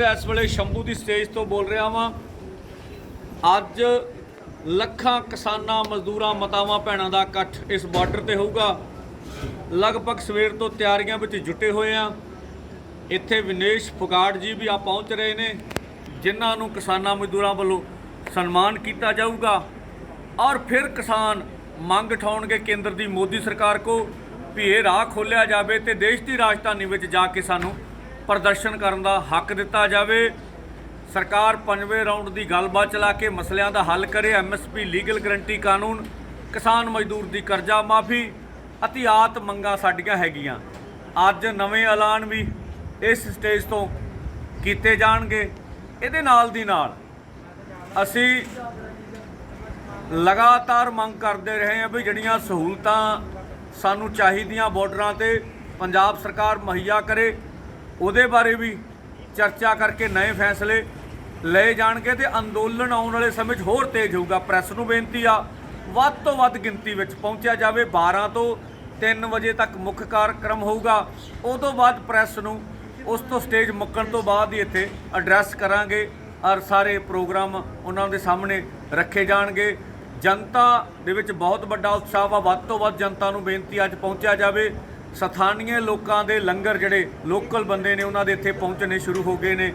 ਇਸ ਵੇਲੇ ਸ਼ੰਭੂ ਦੀ ਸਟੇਜ ਤੋਂ ਬੋਲ ਰਿਹਾ ਵਾਂ। ਅੱਜ ਲੱਖਾਂ ਕਿਸਾਨਾਂ, ਮਜ਼ਦੂਰਾਂ, ਮਤਾਵਾਂ, ਭੈਣਾਂ ਦਾ ਇਕੱਠ ਇਸ ਬਾਰਡਰ ਤੇ ਹੋਊਗਾ। ਲਗਭਗ ਸਵੇਰ ਤੋਂ ਤਿਆਰੀਆਂ ਵਿੱਚ ਜੁਟੇ ਹੋਏ ਆ। ਇੱਥੇ ਵਿਨੇਸ਼ ਫੁਗਾੜ ਜੀ ਵੀ ਆ ਪਹੁੰਚ ਰਹੇ ਨੇ, ਜਿਨ੍ਹਾਂ ਨੂੰ ਕਿਸਾਨਾਂ, ਮਜ਼ਦੂਰਾਂ ਵੱਲੋਂ ਸਨਮਾਨ ਕੀਤਾ ਜਾਊਗਾ। ਔਰ ਫਿਰ ਕਿਸਾਨ ਮੰਗ ਉਠਾਉਣਗੇ ਕੇਂਦਰ ਦੀ ਮੋਦੀ ਸਰਕਾਰ ਕੋ ਵੀ ਇਹ ਰਾਹ ਖੋਲਿਆ ਜਾਵੇ ਤੇ ਦੇਸ਼ ਦੀ ਰਾਜਧਾਨੀ ਵਿੱਚ ਜਾ ਕੇ ਸਾਨੂੰ ਪ੍ਰਦਰਸ਼ਨ ਕਰਨ ਦਾ ਹੱਕ ਦਿੱਤਾ ਜਾਵੇ। ਸਰਕਾਰ ਪੰਜਵੇਂ ਰਾਉਂਡ ਦੀ ਗੱਲਬਾਤ ਚਲਾ ਕੇ ਮਸਲਿਆਂ ਦਾ ਹੱਲ ਕਰੇ। ਐਮਐਸਪੀ ਲੀਗਲ ਗਰੰਟੀ ਕਾਨੂੰਨ, ਕਿਸਾਨ ਮਜ਼ਦੂਰ ਦੀ ਕਰਜ਼ਾ ਮਾਫੀ ਅਤਿਆਤ ਮੰਗਾਂ ਸਾਡੀਆਂ ਹੈਗੀਆਂ। ਅੱਜ ਨਵੇਂ ਐਲਾਨ ਵੀ ਇਸ ਸਟੇਜ ਤੋਂ ਕੀਤੇ ਜਾਣਗੇ। ਇਹਦੇ ਨਾਲ ਦੀ ਨਾਲ ਅਸੀਂ ਲਗਾਤਾਰ ਮੰਗ ਕਰਦੇ ਰਹੇ ਹਾਂ ਵੀ ਜਿਹੜੀਆਂ ਸਹੂਲਤਾਂ ਸਾਨੂੰ ਚਾਹੀਦੀਆਂ ਬਾਰਡਰਾਂ ਤੇ ਪੰਜਾਬ ਸਰਕਾਰ ਮੁਹੱਈਆ ਕਰੇ। ਉਹਦੇ ਬਾਰੇ ਵੀ ਚਰਚਾ ਕਰਕੇ ਨਵੇਂ ਫੈਸਲੇ ਲਏ ਜਾਣਗੇ ਤੇ ਅੰਦੋਲਨ ਆਉਣ ਵਾਲੇ ਸਮੇਂ 'ਚ ਹੋਰ ਤੇਜ਼ ਹੋਊਗਾ। ਪ੍ਰੈਸ ਨੂੰ ਬੇਨਤੀ ਆ, ਵੱਧ ਤੋਂ ਵੱਧ ਗਿਣਤੀ ਵਿੱਚ ਪਹੁੰਚਿਆ ਜਾਵੇ। 12 ਤੋਂ 3 ਵਜੇ ਤੱਕ ਮੁੱਖ ਕਾਰਜਕ੍ਰਮ ਹੋਊਗਾ। ਉਹ ਤੋਂ ਬਾਅਦ ਪ੍ਰੈਸ ਨੂੰ ਉਸ ਤੋਂ ਸਟੇਜ ਮੁੱਕਣ ਤੋਂ ਬਾਅਦ ਹੀ ਇੱਥੇ ਐਡਰੈਸ ਕਰਾਂਗੇ। ਔਰ ਸਾਰੇ ਪ੍ਰੋਗਰਾਮ ਉਹਨਾਂ ਦੇ ਸਾਹਮਣੇ ਰੱਖੇ ਜਾਣਗੇ। ਜਨਤਾ ਦੇ ਵਿੱਚ ਬਹੁਤ ਵੱਡਾ ਉਤਸ਼ਾਹ ਆ ਵੱਧ ਤੋਂ ਵੱਧ ਜਨਤਾ ਨੂੰ ਬੇਨਤੀ ਅੱਜ ਪਹੁੰਚਿਆ ਜਾਵੇ। ਸਥਾਨੀय ਲੋਕਾਂ ਦੇ ਲੰਗਰ ਜਿਹੜੇ ਲੋਕਲ ਬੰਦੇ ਨੇ ਉਹਨਾਂ ਦੇ ਇੱਥੇ ਪਹੁੰਚਣੇ ਸ਼ੁਰੂ ਹੋ ਗਏ ਨੇ।